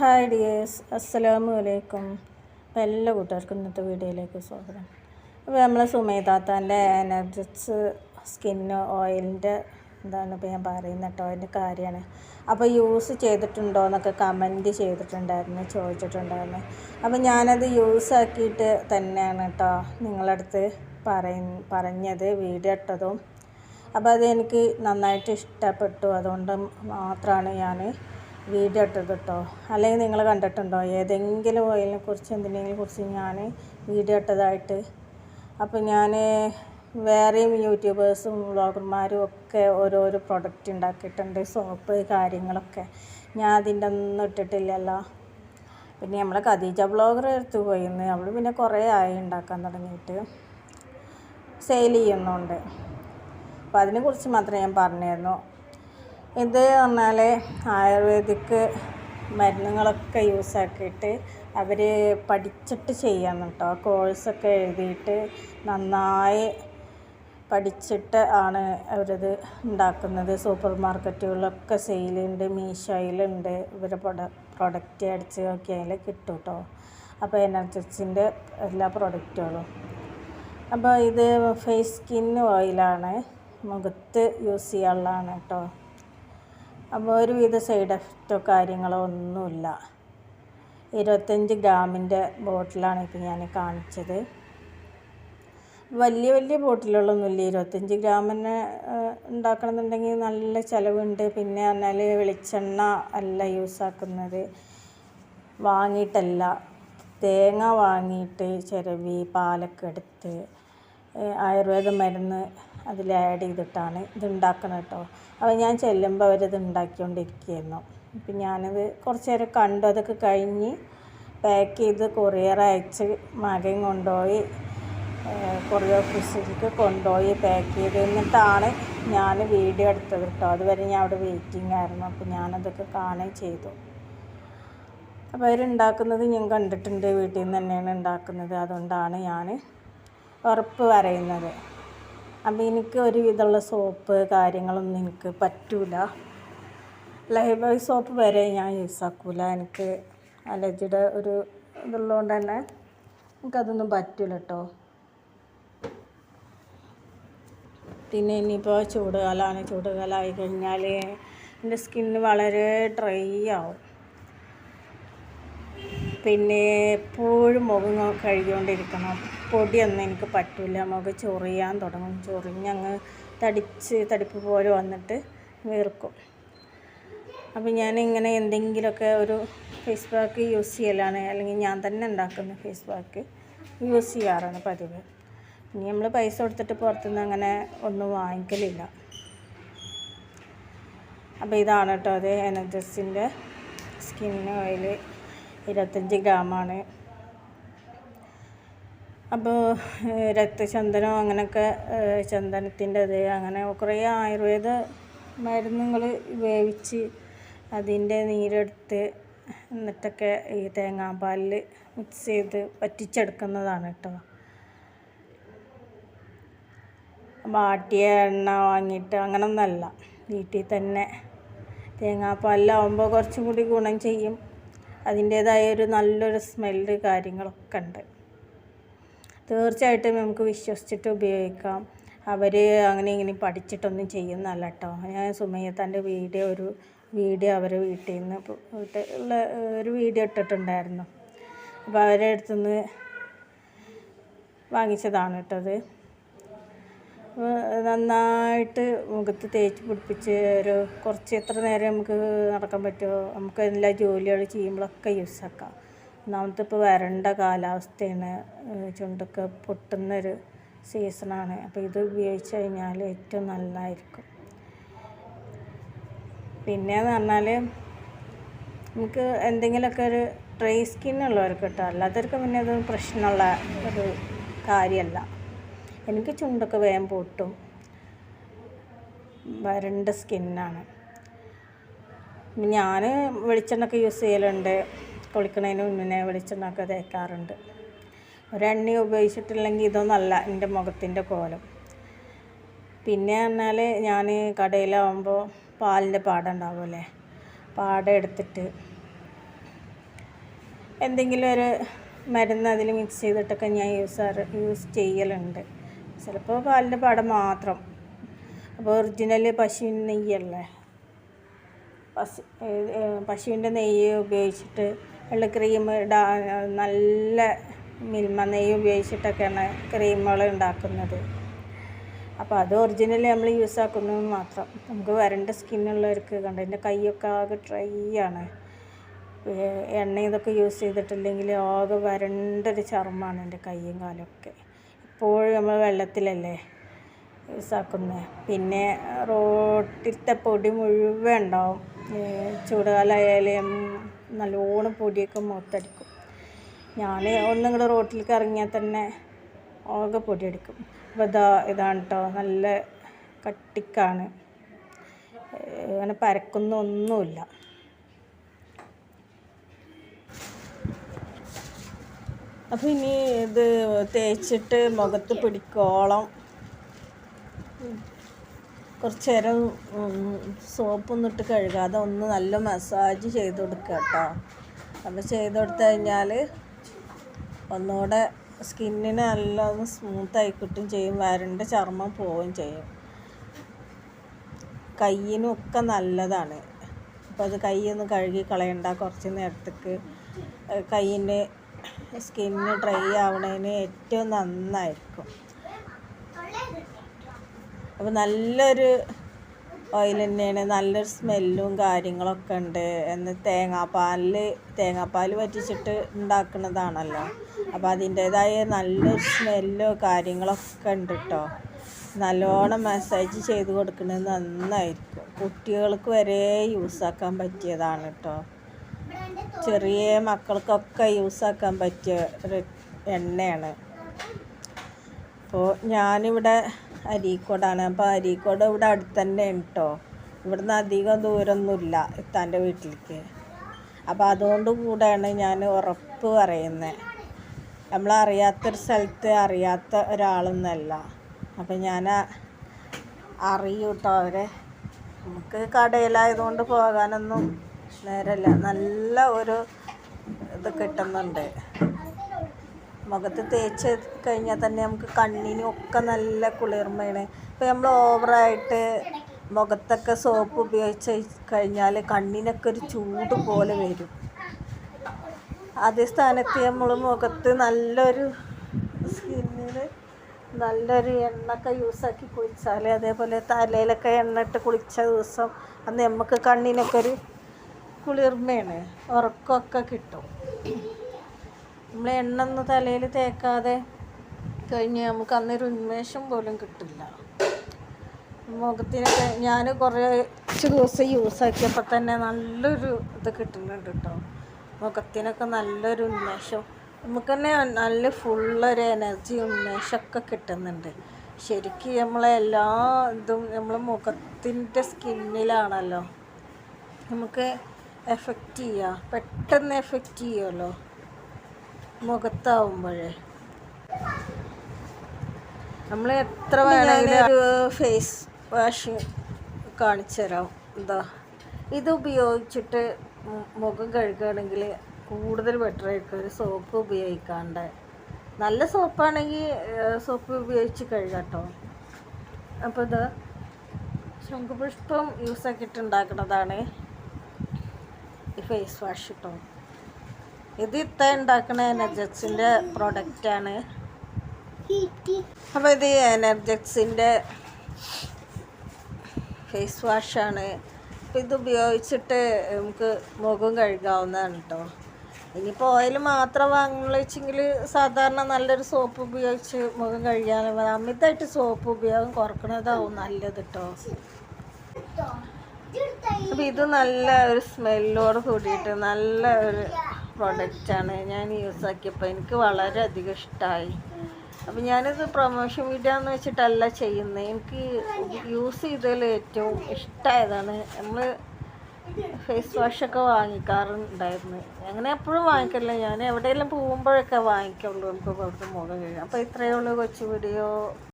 Hi dears അസ്സലാമു അലൈക്കും അപ്പോൾ എല്ലാ കൂട്ടുകാർക്കും ഇന്നത്തെ വീഡിയോയിലേക്ക് സ്വാഗതം. അപ്പോൾ നമ്മൾ സുമേതാത്താന്റെ എനർജിക്സ് സ്കിൻ ഓയിലിന്റെ എന്താണ് ഇപ്പോൾ ഞാൻ പറയുന്നത് കേട്ടോ അതിന്റെ കാര്യമാണ്. അപ്പോൾ യൂസ് ചെയ്തിട്ടുണ്ടോ എന്നൊക്കെ കമന്റ് ചെയ്തിട്ടുണ്ടായിരുന്നു ചോദിച്ചിട്ടുണ്ടായിരുന്നു. അപ്പോൾ ഞാനത് യൂസ് ആക്കിയിട്ട് തന്നെയാണ് കേട്ടോ നിങ്ങളടുത്ത് പറയ പറഞ്ഞത് വീഡിയോ ഇട്ടതും. അപ്പോൾ അത് എനിക്ക് നന്നായിട്ട് ഇഷ്ടപ്പെട്ടു അതുകൊണ്ട് മാത്രമാണ് ഞാൻ വീഡിയോ ഇട്ടത് കേട്ടോ. അല്ലെങ്കിൽ നിങ്ങൾ കണ്ടിട്ടുണ്ടോ? ഏതെങ്കിലും ഓയിലിനെ കുറിച്ച് എന്തിനെങ്കിലും കുറിച്ച് ഞാൻ വീഡിയോ ഇട്ടതായിട്ട്. അപ്പോൾ ഞാൻ വേറെയും യൂട്യൂബേഴ്സും വ്ളോഗർമാരും ഒക്കെ ഓരോരോ പ്രൊഡക്റ്റ് ഉണ്ടാക്കിയിട്ടുണ്ട് സോപ്പ് കാര്യങ്ങളൊക്കെ. ഞാൻ അതിന്റെ ഒന്നും ഇട്ടിട്ടില്ലല്ലോ. പിന്നെ നമ്മൾ ഖദീജ ബ്ലോഗർ എടുത്ത് പോയിന്ന്. അവൾ പിന്നെ കുറേ ആയി ഉണ്ടാക്കാൻ തുടങ്ങിയിട്ട് സെയിൽ ചെയ്യുന്നുണ്ട്. അപ്പോൾ അതിനെക്കുറിച്ച് മാത്രമേ ഞാൻ പറഞ്ഞിരുന്നു. ഇത് പറഞ്ഞാൽ ആയുർവേദിക് മരുന്നുകളൊക്കെ യൂസ് ആക്കിയിട്ട് അവർ പഠിച്ചിട്ട് ചെയ്യാന്ന് കേട്ടോ കോഴ്സൊക്കെ എഴുതിയിട്ട് നന്നായി പഠിച്ചിട്ട് ആണ് അവരത് ഉണ്ടാക്കുന്നത്. സൂപ്പർ മാർക്കറ്റുകളിലൊക്കെ സെയിലുണ്ട് മീഷോയിലുണ്ട്. ഇവരെ പ്രൊഡ പ്രൊഡക്റ്റ് അടിച്ച് നോക്കിയാൽ കിട്ടും കേട്ടോ അപ്പോൾ എനർജറ്റിക്സിന്റെ എല്ലാ പ്രൊഡക്റ്റുകളും. അപ്പോൾ ഇത് ഫേസ് സ്കിൻ ഓയിലാണ്. മുഖത്ത് യൂസ് ചെയ്യാനുള്ളതാണ് കേട്ടോ അപ്പോൾ ഒരുവിധ സൈഡ് എഫക്റ്റോ കാര്യങ്ങളോ ഒന്നുമില്ല. ഇരുപത്തഞ്ച് ഗ്രാമിന്റെ ബോട്ടിലാണ് ഇപ്പോൾ ഞാൻ കാണിച്ചത്. വലിയ വലിയ ബോട്ടിലുകളൊന്നുമില്ല. ഇരുപത്തഞ്ച് ഗ്രാമിന് ഉണ്ടാക്കണമെന്നുണ്ടെങ്കിൽ നല്ല ചിലവുണ്ട്. പിന്നെ എന്നാൽ വെളിച്ചെണ്ണ അല്ല യൂസ് ആക്കുന്നത് വാങ്ങിയിട്ടല്ല. തേങ്ങ വാങ്ങിയിട്ട് ചിരവി പാലൊക്കെ എടുത്ത് ആയുർവേദ മരുന്ന് അതിൽ ആഡ് ചെയ്തിട്ടാണ് ഇത് ഉണ്ടാക്കുന്നത് കേട്ടോ. അപ്പോൾ ഞാൻ ചെല്ലുമ്പോൾ അവരത് ഉണ്ടാക്കിക്കൊണ്ടിരിക്കുകയായിരുന്നു. അപ്പം ഞാനത് കുറച്ച് നേരം കണ്ടു. അതൊക്കെ കഴിഞ്ഞ് പാക്ക് ചെയ്ത് കൊറിയർ അയച്ച് മകൻ കൊണ്ടുപോയി കൊറിയർ ഓഫീസിലേക്ക് കൊണ്ടുപോയി പാക്ക് ചെയ്ത്. എന്നിട്ടാണ് ഞാൻ വീഡിയോ എടുത്തത് കേട്ടോ. അതുവരെ ഞാൻ അവിടെ വെയിറ്റിംഗ് ആയിരുന്നു. അപ്പോൾ ഞാനതൊക്കെ കാണുകയും ചെയ്തു. അപ്പോൾ അവരുണ്ടാക്കുന്നത് ഞാൻ കണ്ടിട്ടുണ്ട്. വീട്ടിൽ നിന്ന് തന്നെയാണ് ഉണ്ടാക്കുന്നത്. അതുകൊണ്ടാണ് ഞാൻ ഉറപ്പ് പറയുന്നത്. അപ്പോൾ എനിക്ക് ഒരു ഒരുവിധമുള്ള സോപ്പ് കാര്യങ്ങളൊന്നും എനിക്ക് പറ്റൂല. ലൈഫ് ബോയ് സോപ്പ് വരെ ഞാൻ യൂസ് എനിക്ക് അലർജിയുടെ ഒരു ഇതുള്ളതുകൊണ്ട് തന്നെ എനിക്കതൊന്നും പറ്റില്ല കേട്ടോ പിന്നെ ഇനിയിപ്പോൾ ചൂടുകാലമാണ്. ചൂടുകാലമായി കഴിഞ്ഞാൽ എന്റെ സ്കിന്ന് വളരെ ഡ്രൈ ആവും. പിന്നെ എപ്പോഴും മുഖം കഴുകിക്കൊണ്ടിരിക്കണം. പൊടിയൊന്നും എനിക്ക് പറ്റില്ല മുഖം ചൊറിയാൻ തുടങ്ങും. ചൊറിഞ്ഞങ്ങ് തടിച്ച് തടിപ്പ് പോലെ വന്നിട്ട് വീർക്കും. അപ്പോൾ ഞാനിങ്ങനെ എന്തെങ്കിലുമൊക്കെ ഒരു ഫേസ് പാക്ക് യൂസ് ചെയ്യലാണ്. അല്ലെങ്കിൽ ഞാൻ തന്നെ ഉണ്ടാക്കുന്ന ഫേസ് പാക്ക് യൂസ് ചെയ്യാറാണ് പതിവ്. ഇനി നമ്മൾ പൈസ കൊടുത്തിട്ട് പുറത്തുനിന്ന് അങ്ങനെ ഒന്നും വാങ്ങിക്കലില്ല. അപ്പോൾ ഇതാണ് കേട്ടോ അത് എനർജസിന്റെ സ്കിൻ ഓയിൽ ഇരുപത്തഞ്ച് ഗ്രാമാണ്. അപ്പോൾ രക്തചന്ദനം അങ്ങനെയൊക്കെ ചന്ദനത്തിന്റെ ഇത് അങ്ങനെ കുറേ ആയുർവേദ മരുന്നുകൾ വേവിച്ച് അതിന്റെ നീരെടുത്ത് എന്നിട്ടൊക്കെ ഈ തേങ്ങാപ്പാലിൽ മിക്സ് ചെയ്ത് പറ്റിച്ചെടുക്കുന്നതാണ് കേട്ടോ. വാട്ടിയ എണ്ണ വാങ്ങിയിട്ട് അങ്ങനൊന്നല്ല. വീട്ടിൽ തന്നെ തേങ്ങാപ്പാലിലാവുമ്പോൾ കുറച്ചും കൂടി ഗുണം ചെയ്യും. അതിന്റേതായ ഒരു നല്ലൊരു സ്മെല്ല് കാര്യങ്ങളൊക്കെ ഉണ്ട്. തീർച്ചയായിട്ടും നമുക്ക് വിശ്വസിച്ചിട്ട് ഉപയോഗിക്കാം. അവർ അങ്ങനെ ഇങ്ങനെ പഠിച്ചിട്ടൊന്നും ചെയ്യുന്നല്ല കേട്ടോ ഞാൻ സുമയ്യത്താന്റെ വീഡിയോ ഒരു വീഡിയോ അവരെ വീട്ടിൽ നിന്ന് വീട്ടിലുള്ള ഒരു വീഡിയോ ഇട്ടിട്ടുണ്ടായിരുന്നു. അപ്പോൾ അവരുടെ അടുത്തുനിന്ന് വാങ്ങിച്ചതാണ് കേട്ടത് നന്നായിട്ട് മുഖത്ത് തേച്ച് പിടിപ്പിച്ച് ഒരു കുറച്ച് എത്ര നേരം നമുക്ക് നടക്കാൻ പറ്റുമോ? നമുക്ക് എല്ലാ ജോലികൾ ചെയ്യുമ്പോഴൊക്കെ യൂസ് ആക്കാം. ഒന്നാമത്തെ ഇപ്പോൾ വരണ്ട കാലാവസ്ഥയാണ്. ചുണ്ടൊക്കെ പൊട്ടുന്നൊരു സീസണാണ് അപ്പോൾ ഇത് ഉപയോഗിച്ച് കഴിഞ്ഞാൽ ഏറ്റവും നല്ലതായിരിക്കും. പിന്നെയെന്ന് പറഞ്ഞാൽ നമുക്ക് എന്തെങ്കിലുമൊക്കെ ഒരു ഡ്രൈ സ്കിന്നുള്ളവർക്ക് കേട്ടോ. അല്ലാത്തവർക്ക് പിന്നെ അത് പ്രശ്നമുള്ള ഒരു കാര്യമല്ല. എനിക്ക് ചുണ്ടൊക്കെ വേഗം പൊട്ടും. വരണ്ട സ്കിന്നാണ്. ഞാൻ വെളിച്ചെണ്ണൊക്കെ യൂസ് ചെയ്യലുണ്ട്. കുളിക്കണതിന് മുന്നേ വെളിച്ചെണ്ണൊക്കെ തേക്കാറുണ്ട്. ഒരെണ്ണ ഉപയോഗിച്ചിട്ടില്ലെങ്കിൽ ഇതൊന്നല്ല എന്റെ മുഖത്തിന്റെ കോലം. പിന്നെ പറഞ്ഞാൽ ഞാൻ കടയിലാവുമ്പോൾ പാലിന്റെ പാട ഉണ്ടാവുമല്ലേ പാട എടുത്തിട്ട് എന്തെങ്കിലും ഒരു മരുന്ന് അതിൽ മിക്സ് ചെയ്തിട്ടൊക്കെ ഞാൻ യൂസ് യൂസ് ചെയ്യലുണ്ട്. ചിലപ്പോൾ പാലിന്റെ പാടം മാത്രം. അപ്പോൾ ഒറിജിനൽ പശുവിൻ നെയ്യല്ലേ? പശു പശുവിന്റെ നെയ്യ് ഉപയോഗിച്ചിട്ട് ഉള്ള ക്രീം ഇടാ നല്ല മിൽമ നെയ്യ് ഉപയോഗിച്ചിട്ടൊക്കെയാണ് ക്രീമുകൾ ഉണ്ടാക്കുന്നത്. അപ്പോൾ അത് ഒറിജിനൽ നമ്മൾ യൂസ് ആക്കുന്നത് മാത്രം. നമുക്ക് വരണ്ട സ്കിന്നുള്ളവർക്ക് കണ്ട? എന്റെ കൈയൊക്കെ ആകെ ഡ്രൈ ആണ്. എണ്ണ ഇതൊക്കെ യൂസ് ചെയ്തിട്ടില്ലെങ്കിൽ ആകെ വരണ്ടൊരു ചർമ്മമാണ് എന്റെ കൈയും കാലൊക്കെ ഇപ്പോഴും നമ്മൾ വെള്ളത്തിലല്ലേ യൂസ് ആക്കുന്നത് പിന്നെ റോട്ടിലത്തെ പൊടി മുഴുവൻ ഉണ്ടാവും. ചൂടുകാലായാലും നല്ലോണം പൊടിയൊക്കെ മുഖത്തടിക്കും. ഞാൻ ഒന്നും കൂടെ റോട്ടിലേക്ക് ഇറങ്ങിയാൽ തന്നെ ആകെ പൊടിയെടുക്കും. അപ്പോൾ ഇതാ ഇതാണ് കേട്ടോ നല്ല കട്ടിക്കാണ്. അങ്ങനെ പരക്കുന്ന ഒന്നുമില്ല. അപ്പോൾ ഇനി ഇത് തേച്ചിട്ട് മുഖത്ത് പിടിക്കോളം. കുറച്ച് നേരം സോപ്പൊന്നും ഇട്ട് കഴുകാതെ ഒന്ന് നല്ല മസാജ് ചെയ്ത് കൊടുക്കുക കേട്ടോ. അപ്പോൾ ചെയ്ത് കൊടുത്തു കഴിഞ്ഞാൽ ഒന്നുകൂടെ സ്കിന്നിന് നല്ല ഒന്ന് സ്മൂത്തായി കിട്ടും ചെയ്യും. വരണ്ട ചർമ്മം പോവുകയും ചെയ്യും. കയ്യിനും ഒക്കെ നല്ലതാണ്. അപ്പോൾ അത് കൈയൊന്നും കഴുകി കളയണ്ട കുറച്ച് നേരത്തേക്ക്. കയ്യിന്റെ സ്കിന്ന് ഡ്രൈ ആവണതിന് ഏറ്റവും നന്നായിരിക്കും. അപ്പോൾ നല്ലൊരു ഓയിൽ തന്നെയാണ് നല്ലൊരു സ്മെല്ലും കാര്യങ്ങളൊക്കെ ഉണ്ട്. എന്ന് തേങ്ങാപ്പാലിൽ തേങ്ങാപ്പാൽ വറ്റിച്ചിട്ട് ഉണ്ടാക്കുന്നതാണല്ലോ. അപ്പോൾ അതിന്റേതായ നല്ലൊരു സ്മെല്ലോ കാര്യങ്ങളൊക്കെ ഉണ്ട് കേട്ടോ നല്ലോണം മസാജ് ചെയ്ത് കൊടുക്കുന്നത് നന്നായിരിക്കും. കുട്ടികൾക്ക് വരെ യൂസാക്കാൻ പറ്റിയതാണ് കേട്ടോ ചെറിയ മക്കൾക്കൊക്കെ യൂസാക്കാൻ പറ്റിയ ഒരു എണ്ണയാണ്. അപ്പോൾ ഞാനിവിടെ അരീക്കോടാണ്. അപ്പോൾ അരീക്കോട് ഇവിടെ അടുത്ത് തന്നെ കേട്ടോ ഇവിടുന്ന് അധികം ദൂരമൊന്നുമില്ല ഇത്താന്റെ വീട്ടിലേക്ക്. അപ്പോൾ അതുകൊണ്ട് കൂടെയാണ് ഞാൻ ഉറപ്പ് പറയുന്നത് നമ്മളറിയാത്തൊരു സ്ഥലത്ത് അറിയാത്ത ഒരാളൊന്നല്ല. അപ്പം ഞാൻ അറിയൂട്ടോ അവരെ. നമുക്ക് കടയിലായതുകൊണ്ട് പോകാനൊന്നും നേരമില്ല നല്ല ഒരു ഇത് കിട്ടുന്നുണ്ട്. മുഖത്ത് തേച്ച് കഴിഞ്ഞാൽ തന്നെ നമുക്ക് കണ്ണിനും ഒക്കെ നല്ല കുളിർമയാണ്. ഇപ്പോൾ നമ്മൾ ഓവറായിട്ട് മുഖത്തൊക്കെ സോപ്പ് ഉപയോഗിച്ച് കഴിഞ്ഞാൽ കണ്ണിനൊക്കെ ഒരു ചൂട് പോലെ വരും. അതേ സ്ഥാനത്ത് നമ്മൾ മുഖത്ത് നല്ലൊരു സ്കിന്നിൽ നല്ലൊരു എണ്ണയൊക്കെ യൂസാക്കി കുളിച്ചാൽ അതേപോലെ തലയിലൊക്കെ എണ്ണ ഇട്ട് കുളിച്ച ദിവസം അന്ന് നമുക്ക് കണ്ണിനൊക്കെ ഒരു കുളിർമയാണ്. ഉറക്കമൊക്കെ കിട്ടും. നമ്മൾ എണ്ണ ഒന്നും തലയിൽ തേക്കാതെ കഴിഞ്ഞ് നമുക്ക് അന്നൊരു ഉന്മേഷം പോലും കിട്ടില്ല. മുഖത്തിനൊക്കെ ഞാൻ കുറച്ച് ദിവസം യൂസ് ആക്കിയപ്പോൾ തന്നെ നല്ലൊരു ഇത് കിട്ടുന്നുണ്ട് കേട്ടോ മുഖത്തിനൊക്കെ നല്ലൊരു ഉന്മേഷം. നമുക്ക് തന്നെ നല്ല ഫുള്ളൊരു എനർജി ഉന്മേഷമൊക്കെ കിട്ടുന്നുണ്ട്. ശരിക്കും നമ്മളെ എല്ലാ ഇതും നമ്മൾ മുഖത്തിന്റെ സ്കിന്നിലാണല്ലോ. നമുക്ക് എഫക്റ്റ് ചെയ്യുക പെട്ടെന്ന് എഫക്റ്റ് ചെയ്യുമല്ലോ മുഖത്താവുമ്പോഴേ. നമ്മൾ എത്ര വേണമെങ്കിലും ഒരു ഫേസ് വാഷ് കാണിച്ചു തരാം എന്താ? ഇത് ഉപയോഗിച്ചിട്ട് മുഖം കഴുകുകയാണെങ്കിൽ കൂടുതൽ ബെറ്റർ ആയിരിക്കും. ഒരു സോപ്പ് ഉപയോഗിക്കാണ്ട്. നല്ല സോപ്പാണെങ്കിൽ സോപ്പ് ഉപയോഗിച്ച് കഴുകാട്ടോ. അപ്പോൾ ഇത്. ശംഖുപുഷ്പം യൂസ് ആക്കിയിട്ട് ഉണ്ടാക്കുന്നതാണ് ഈ ഫേസ് വാഷ് കിട്ടും ഇത് ഇത്ത ഉണ്ടാക്കുന്ന എനർജക്സിന്റെ പ്രൊഡക്റ്റാണ് അപ്പോൾ ഇത് എനർജക്സിന്റെ ഫേസ് വാഷാണ് അപ്പോൾ ഇത് ഉപയോഗിച്ചിട്ട് നമുക്ക് മുഖം കഴുകാവുന്നതാണ് കേട്ടോ ഇനിയിപ്പോൾ ഓയിൽ മാത്രം വാങ്ങുള്ള സാധാരണ നല്ലൊരു സോപ്പ് ഉപയോഗിച്ച് മുഖം കഴുകാൻ മതി. അമിതമായിട്ട് സോപ്പ് ഉപയോഗം കുറക്കുന്നതാവും നല്ലത് കേട്ടോ അപ്പോൾ ഇത് നല്ല ഒരു സ്മെല്ലോട് കൂടിയിട്ട് നല്ല ഒരു പ്രൊഡക്റ്റാണ് ഞാൻ യൂസ് ആക്കിയപ്പോൾ എനിക്ക് വളരെയധികം ഇഷ്ടമായി അപ്പോൾ ഞാനിത് പ്രൊമോഷൻ വീഡിയോ എന്ന് വെച്ചിട്ടല്ല ചെയ്യുന്നത് എനിക്ക് യൂസ് ചെയ്തതിൽ ഏറ്റവും ഇഷ്ടമായതാണ് നമ്മൾ ഫേസ് വാഷൊക്കെ വാങ്ങിക്കാറുണ്ടായിരുന്നു. അങ്ങനെ എപ്പോഴും വാങ്ങിക്കില്ല ഞാൻ എവിടെയെങ്കിലും പോകുമ്പോഴൊക്കെ വാങ്ങിക്കുള്ളൂ. നമുക്ക് പുറത്ത് മുഖം കഴിയും അപ്പോൾ ഇത്രയേ ഉള്ളൂ കൊച്ചു വീഡിയോ